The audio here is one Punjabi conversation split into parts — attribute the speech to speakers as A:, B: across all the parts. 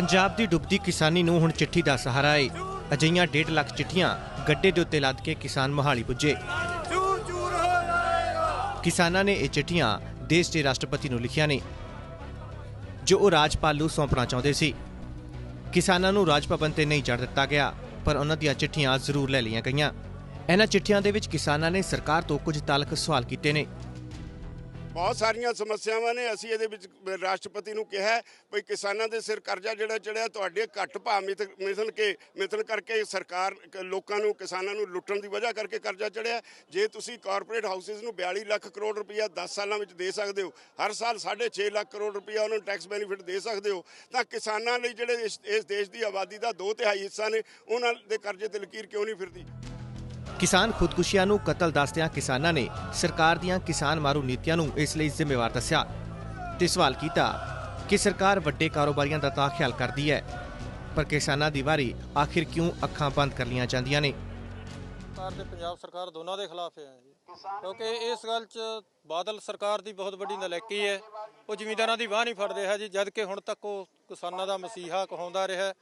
A: ਪੰਜਾਬ ਦੀ ਡੁੱਬਦੀ ਕਿਸਾਨੀ ਨੂੰ ਹੁਣ ਚਿੱਠੀ ਦਾ ਸਹਾਰਾ ਏ। ਅਜਈਆਂ 1.5 ਲੱਖ ਚਿੱਠੀਆਂ ਗੱਡੇ ਦੇ ਉੱਤੇ ਲੱਦ ਕੇ ਕਿਸਾਨ ਮੋਹਾਲੀ ਪੁੱਜੇ। ਕਿਸਾਨਾਂ ਨੇ ਇਹ ਚਿੱਠੀਆਂ ਦੇਸ਼ ਦੇ ਰਾਸ਼ਟਰਪਤੀ ਨੂੰ ਲਿਖੀਆਂ ਨੇ, ਜੋ ਉਹ ਰਾਜਪਾਲ ਨੂੰ ਸੌਂਪਣਾ ਚਾਹੁੰਦੇ ਸੀ। ਕਿਸਾਨਾਂ ਨੂੰ ਰਾਜ ਭਵਨ ਤੇ ਨਹੀਂ ਚੜ੍ਹ ਦਿੱਤਾ ਗਿਆ, ਪਰ ਉਹਨਾਂ ਦੀਆਂ ਚਿੱਠੀਆਂ ਜ਼ਰੂਰ ਲੈ ਲਈਆਂ ਗਈਆਂ। ਇਹਨਾਂ ਚਿੱਠੀਆਂ ਦੇ ਵਿੱਚ ਕਿਸਾਨਾਂ ਨੇ ਸਰਕਾਰ ਤੋਂ ਕੁਝ ਤਾਲਕ ਸਵਾਲ ਕੀਤੇ ਨੇ।
B: ਬਹੁਤ ਸਾਰੀਆਂ ਸਮੱਸਿਆਵਾਂ ਨੇ। ਅਸੀਂ ਇਹਦੇ ਵਿੱਚ ਰਾਸ਼ਟਰਪਤੀ ਨੂੰ ਕਿਹਾ ਵੀ ਕਿਸਾਨਾਂ ਦੇ ਸਿਰ ਕਰਜ਼ਾ ਜਿਹੜਾ ਚੜਿਆ, ਤੁਹਾਡੇ ਘੱਟ ਭਾਅ ਮਿਥ, ਮਿਥਨ ਕੇ, ਮਿਥਨ ਕਰਕੇ ਸਰਕਾਰ ਲੋਕਾਂ ਨੂੰ, ਕਿਸਾਨਾਂ ਨੂੰ ਲੁੱਟਣ ਦੀ ਵਜ੍ਹਾ ਕਰਕੇ ਕਰਜ਼ਾ ਚੜਿਆ। ਜੇ ਤੁਸੀਂ ਕਾਰਪੋਰੇਟ ਹਾਊਸਿਸ ਨੂੰ 42 ਲੱਖ ਕਰੋੜ ਰੁਪਇਆ 10 ਸਾਲਾਂ ਵਿੱਚ ਦੇ ਸਕਦੇ ਹੋ, ਹਰ ਸਾਲ 6.5 ਲੱਖ ਕਰੋੜ ਰੁਪਇਆ ਉਹਨਾਂ ਨੂੰ ਟੈਕਸ ਬੈਨੀਫਿਟ ਦੇ ਸਕਦੇ ਹੋ, ਤਾਂ ਕਿਸਾਨਾਂ ਲਈ ਜਿਹੜੇ ਇਸ ਇਸ ਦੇਸ਼ ਦੀ ਆਬਾਦੀ ਦਾ 2 ਤਿਹਾਈ ਹਿੱਸਾ ਨੇ, ਉਹਨਾਂ ਦੇ ਕਰਜ਼ੇ ਤੇ ਲਕੀਰ ਕਿਉਂ ਨਹੀਂ ਫਿਰਦੀ?
A: ਕਿਸਾਨ ਖੁਦਕੁਸ਼ੀਆਂ ਨੂੰ ਕਤਲ ਦੱਸਦਿਆਂ ਕਿਸਾਨਾਂ ਨੇ ਸਰਕਾਰ ਦੀਆਂ ਕਿਸਾਨ ਮਾਰੂ ਨੀਤੀਆਂ ਨੂੰ ਇਸ ਲਈ ਜ਼ਿੰਮੇਵਾਰ ਦੱਸਿਆ। ਤੇ ਸਵਾਲ ਕੀਤਾ ਕਿ ਸਰਕਾਰ ਵੱਡੇ ਕਾਰੋਬਾਰੀਆਂ ਦਾ ਤਾਂ ਖਿਆਲ ਕਰਦੀ ਹੈ, ਪਰ ਕਿਸਾਨਾਂ ਦੀ ਵਾਰੀ ਆਖਿਰ ਕਿਉਂ ਅੱਖਾਂ ਬੰਦ ਕਰ ਲੀਆਂ ਜਾਂਦੀਆਂ ਨੇ?
C: ਸਰਕਾਰ ਤੇ ਪੰਜਾਬ ਸਰਕਾਰ ਦੋਨਾਂ ਦੇ ਖਿਲਾਫ ਹੈ ਕਿਉਂਕਿ ਇਸ ਗੱਲ 'ਚ ਬਾਦਲ ਸਰਕਾਰ ਦੀ ਬਹੁਤ ਵੱਡੀ ਨਲਾਇਕੀ ਹੈ। ਉਹ ਜ਼ਿਮੀਂਦਾਰਾਂ ਦੀ ਬਾਹ ਨਹੀਂ ਫੜਦੇ ਹੈ ਜੀ ਜਦ ਕਿ ਹੁਣ ਤੱਕ ਉਹ ਕਿਸਾਨਾਂ ਦਾ ਮਸੀਹਾ ਕਹਾਉਂਦਾ ਰਿਹਾ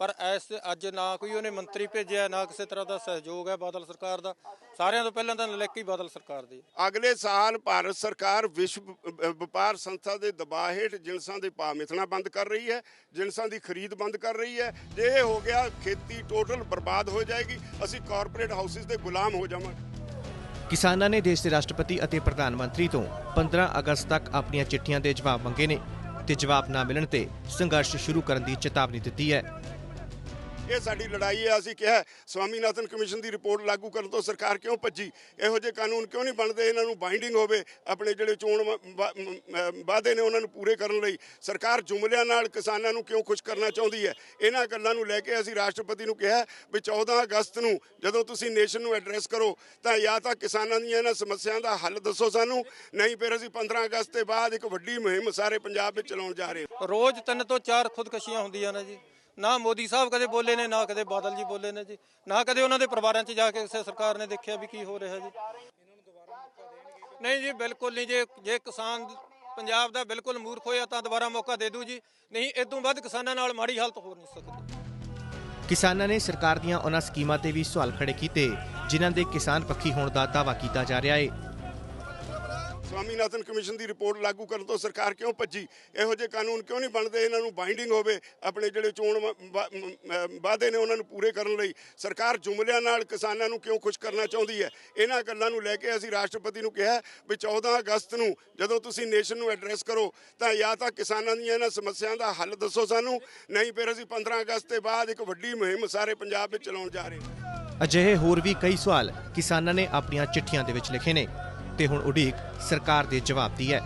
C: ਪਰ ਐਸ ਅੱਜ ਨਾ ਕੋਈ ਉਹਨੇ ਮੰਤਰੀ ਭੇਜਿਆ ਨਾ ਕਿਸੇ ਤਰ੍ਹਾਂ ਦਾ ਸਹਿਯੋਗ ਹੈ ਬਾਦਲ ਸਰਕਾਰ ਦਾ। ਸਾਰਿਆਂ ਤੋਂ ਪਹਿਲਾਂ ਤਾਂ ਨਲਾਇਕੀ ਬਾਦਲ ਸਰਕਾਰ ਦੀ।
B: ਅਗਲੇ ਸਾਲ ਭਾਰਤ ਸਰਕਾਰ ਵਿਸ਼ਵ ਵਪਾਰ ਸੰਸਥਾ ਦੇ ਦਬਾਅ ਹੇਠ ਜਿਨਸਾਂ ਦੇ ਭਾਅ ਮਿਥਣਾ ਬੰਦ ਕਰ ਰਹੀ ਹੈ ਜਿਨਸਾਂ ਦੀ ਖਰੀਦ ਬੰਦ ਕਰ ਰਹੀ ਹੈ। ਜੇ ਇਹ ਹੋ ਗਿਆ ਖੇਤੀ ਟੋਟਲ ਬਰਬਾਦ ਹੋ ਜਾਏਗੀ। ਅਸੀਂ ਕਾਰਪੋਰੇਟ ਹਾਊਸਿਸ ਦੇ ਗੁਲਾਮ ਹੋ ਜਾਵਾਂਗੇ।
A: ਕਿਸਾਨਾਂ ਨੇ ਦੇਸ਼ ਦੇ ਰਾਸ਼ਟਰਪਤੀ ਅਤੇ ਪ੍ਰਧਾਨ ਮੰਤਰੀ ਤੋਂ 15 ਅਗਸਤ ਤੱਕ ਆਪਣੀਆਂ ਚਿੱਠੀਆਂ ਦੇ ਜਵਾਬ ਮੰਗੇ ਨੇ ਤੇ ਜਵਾਬ ਨਾ ਮਿਲਣ ਤੇ ਸੰਘਰਸ਼ ਸ਼ੁਰੂ ਕਰਨ ਦੀ ਚੇਤਾਵਨੀ ਦਿੱਤੀ ਹੈ।
B: ਇਹ ਸਾਡੀ ਲੜਾਈ ਹੈ। ਅਸੀਂ ਕਿਹਾ, ਸਵਾਮੀਨਾਥਨ ਕਮਿਸ਼ਨ ਦੀ ਰਿਪੋਰਟ ਲਾਗੂ ਕਰਨ ਤੋਂ ਸਰਕਾਰ ਕਿਉਂ ਭੱਜੀ? ਇਹੋ ਜਿਹੇ ਕਾਨੂੰਨ ਕਿਉਂ ਨਹੀਂ ਬਣਦੇ? ਇਹਨਾਂ ਨੂੰ ਬਾਈਂਡਿੰਗ ਹੋਵੇ, ਆਪਣੇ ਜਿਹੜੇ ਚੋਣ ਵਾਅਦੇ ਨੇ ਉਹਨਾਂ ਨੂੰ ਪੂਰੇ ਕਰਨ ਲਈ। ਸਰਕਾਰ ਜੁਮਲਿਆਂ ਨਾਲ ਕਿਸਾਨਾਂ ਨੂੰ ਕਿਉਂ ਖੁਸ਼ ਕਰਨਾ ਚਾਹੁੰਦੀ ਹੈ? ਇਹਨਾਂ ਗੱਲਾਂ ਨੂੰ ਲੈ ਕੇ ਅਸੀਂ ਰਾਸ਼ਟਰਪਤੀ ਨੂੰ ਕਿਹਾ ਵੀ 14 ਅਗਸਤ ਨੂੰ ਜਦੋਂ ਤੁਸੀਂ ਨੇਸ਼ਨ ਨੂੰ ਐਡਰੈਸ ਕਰੋ, ਤਾਂ ਜਾਂ ਤਾਂ ਕਿਸਾਨਾਂ ਦੀਆਂ ਇਹਨਾਂ ਸਮੱਸਿਆਵਾਂ ਦਾ ਹੱਲ ਦੱਸੋ ਸਾਨੂੰ। ਨਹੀਂ, ਫਿਰ ਅਸੀਂ 15 ਅਗਸਤ ਦੇ ਬਾਅਦ ਇੱਕ ਵੱਡੀ ਮੁਹਿੰਮ ਸਾਰੇ ਪੰਜਾਬ ਵਿੱਚ ਚਲਾਉਣ ਜਾ ਰਹੇ ਹਾਂ।
C: ਰੋਜ਼ ਤਿੰਨ ਤੋਂ ਚਾਰ ਖੁਦਕਸ਼ੀਆਂ ਹੁੰਦੀਆਂ ਨੇ ਜੀ। ਨਾ ਮੋਦੀ ਸਾਹਿਬ ਕਦੇ ਬੋਲੇ ਨੇ, ਨਾ ਕਦੇ ਬਾਦਲ ਜੀ ਬੋਲੇ ਨੇ ਜੀ, ਨਾ ਕਦੇ ਉਹਨਾਂ ਦੇ ਪਰਿਵਾਰਾਂ 'ਚ ਜਾ ਕੇ ਕਿਸੇ ਸਰਕਾਰ ਨੇ ਦੇਖਿਆ ਵੀ ਕੀ ਹੋ ਰਿਹਾ ਜੀ। ਨਹੀਂ ਜੀ, ਬਿਲਕੁਲ ਨਹੀਂ ਜੇ ਜੇ ਕਿਸਾਨ ਪੰਜਾਬ ਦਾ ਬਿਲਕੁਲ ਮੂਰਖ ਹੋਇਆ ਤਾਂ ਦੁਬਾਰਾ ਮੌਕਾ ਦੇ ਦੂ ਜੀ, ਨਹੀਂ ਇਦੋਂ ਵੱਧ ਕਿਸਾਨਾਂ ਨਾਲ ਮਾੜੀ ਹਾਲਤ ਹੋ ਨਹੀਂ ਸਕਦੀ।
A: ਕਿਸਾਨਾਂ ਨੇ ਸਰਕਾਰ ਦੀਆਂ ਉਹਨਾਂ ਸਕੀਮਾਂ ਤੇ ਵੀ ਸਵਾਲ ਖੜੇ ਕੀਤੇ, ਜਿਨ੍ਹਾਂ ਦੇ ਕਿਸਾਨ ਪੱਖੀ ਹੋਣ ਦਾ ਦਾਅਵਾ ਕੀਤਾ ਜਾ ਰਿਹਾ ਹੈ
B: ਸਵਾਮੀਨਾਥਨ ਕਮਿਸ਼ਨ ਦੀ ਰਿਪੋਰਟ ਲਾਗੂ ਕਰਨ ਤੋਂ ਸਰਕਾਰ ਕਿਉਂ ਭੱਜੀ? ਇਹੋ ਜਿਹੇ ਕਾਨੂੰਨ ਕਿਉਂ ਨਹੀਂ ਬਣਦੇ? ਇਹਨਾਂ ਨੂੰ ਬਾਈਂਡਿੰਗ ਹੋਵੇ, ਆਪਣੇ ਜਿਹੜੇ ਚੋਣ ਵਾਅਦੇ ਨੇ ਉਹਨਾਂ ਨੂੰ ਪੂਰੇ ਕਰਨ ਲਈ। ਸਰਕਾਰ ਜੁਮਲਿਆਂ ਨਾਲ ਕਿਸਾਨਾਂ ਨੂੰ ਕਿਉਂ ਖੁਸ਼ ਕਰਨਾ ਚਾਹੁੰਦੀ ਹੈ? ਇਹਨਾਂ ਗੱਲਾਂ ਨੂੰ ਲੈ ਕੇ ਅਸੀਂ ਰਾਸ਼ਟਰਪਤੀ ਨੂੰ ਕਿਹਾ ਵੀ 14 ਅਗਸਤ ਨੂੰ ਜਦੋਂ ਤੁਸੀਂ ਨੇਸ਼ਨ ਨੂੰ ਐਡਰੈਸ ਕਰੋ, ਤਾਂ ਜਾਂ ਤਾਂ ਕਿਸਾਨਾਂ ਦੀਆਂ ਇਹਨਾਂ ਸਮੱਸਿਆਵਾਂ ਦਾ ਹੱਲ ਦੱਸੋ ਸਾਨੂੰ। ਨਹੀਂ, ਫਿਰ ਅਸੀਂ 15 ਅਗਸਤ ਦੇ ਬਾਅਦ ਇੱਕ ਵੱਡੀ ਮੁਹਿੰਮ ਸਾਰੇ ਪੰਜਾਬ ਵਿੱਚ ਚਲਾਉਣ ਜਾ ਰਹੇ ਹਾਂ।
A: ਅਜਿਹੇ ਹੋਰ ਵੀ ਕਈ ਸਵਾਲ ਕਿਸਾਨਾਂ ਨੇ ਆਪਣੀਆਂ ਚਿੱਠੀਆਂ ਦੇ ਵਿੱਚ ਲਿਖੇ ਨੇ। ਤੇ ਹੁਣ ਉਡੀਕ ਸਰਕਾਰ ਦੇ ਜਵਾਬ ਦੀ ਹੈ।